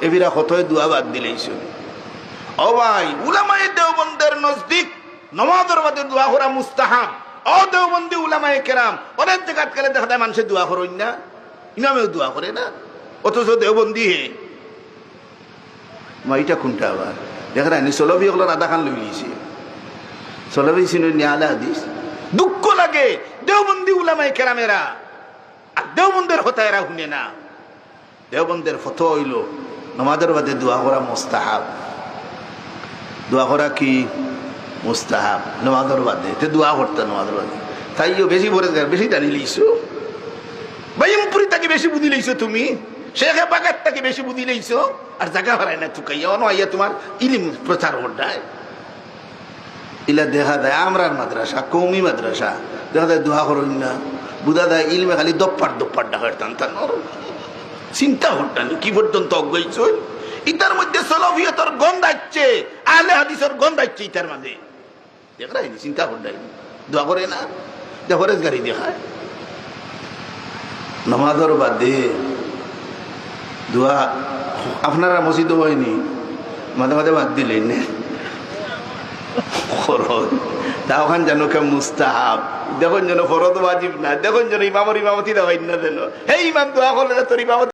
এবিরা কতই দোয়া বাদ দিলেইছ ও ভাই, উলামায়ে দেওবন্দের নজদিক, নমাজের বাদে দোয়া করা মুস্তাহাব। ও দেওবন্দি উলামায়ে কেরাম, অনেক জায়গাত কালে দেখা যায় মানুষের দোয়া করেন না, ইমামেও দোয়া করে না। অথচ দেওবন্দি হে। মা এটা কোনটা আবার? দেখা যায় সলভি ওগুলো রাধা খান লই গেছে সলভি ছিল নিয়ালা হাদিস। দুঃখ লাগে দেওবন্দি উলামায়ে কেরামেরা। আর দেওবন্দের হতা এরা শুনে না। দেওবন্দের ফত হইল নমাজের বাদে দোয়া করা মোস্তাহাব। দোয়া করা কি? মুস্তাহাব। নমাজের বাদে তে দোয়া করতে নমাজের বাদে তাইও বেশি ভরে বেশি জানি লইছো? বাইমপুরি তাকে বেশি বুদ্ধি লইছো তুমি? শেখে বাগাত তাকে বেশি বুদ্ধি লইছো? আর জায়গা হারায় না চুকাইয়া অন আইয়া তোমার ইলিম প্রচার করডায় ইলা দেখা যায় আমরার মাদ্রাসা, কৌমি মাদ্রাসা। দেখা যায় দোয়া করুন না। বুধা দেয় ইলমে খালি দপ্পার দপ্পার ডাকার টান টান। চিন্তা করতেন কি পর্যন্ত অজ্ঞাইছ ইতার মধ্যে সলভিয়তর গন্ধ আসছে আলে হাদিসের গন্ধ আসছে ইতার মাঝে। দেখাই চিন্তা করতেন দোয়া করে না দেখরেজ গাড়ি দেখায়। নমাজর বাদে দোয়া আপনারা মসজিদ হয়নি, মাঝে মাঝে বাদ দিলেন ফরজ। তা ওখান যেন কে মুস্তাহাব, দেখুন যেন ফরদ ওয়াজিব না, দেখুন যেন ইমামর ইমামতি দেওয়াই না যেন। হে ইমাম, দোয়া করলে তোর ইমামতি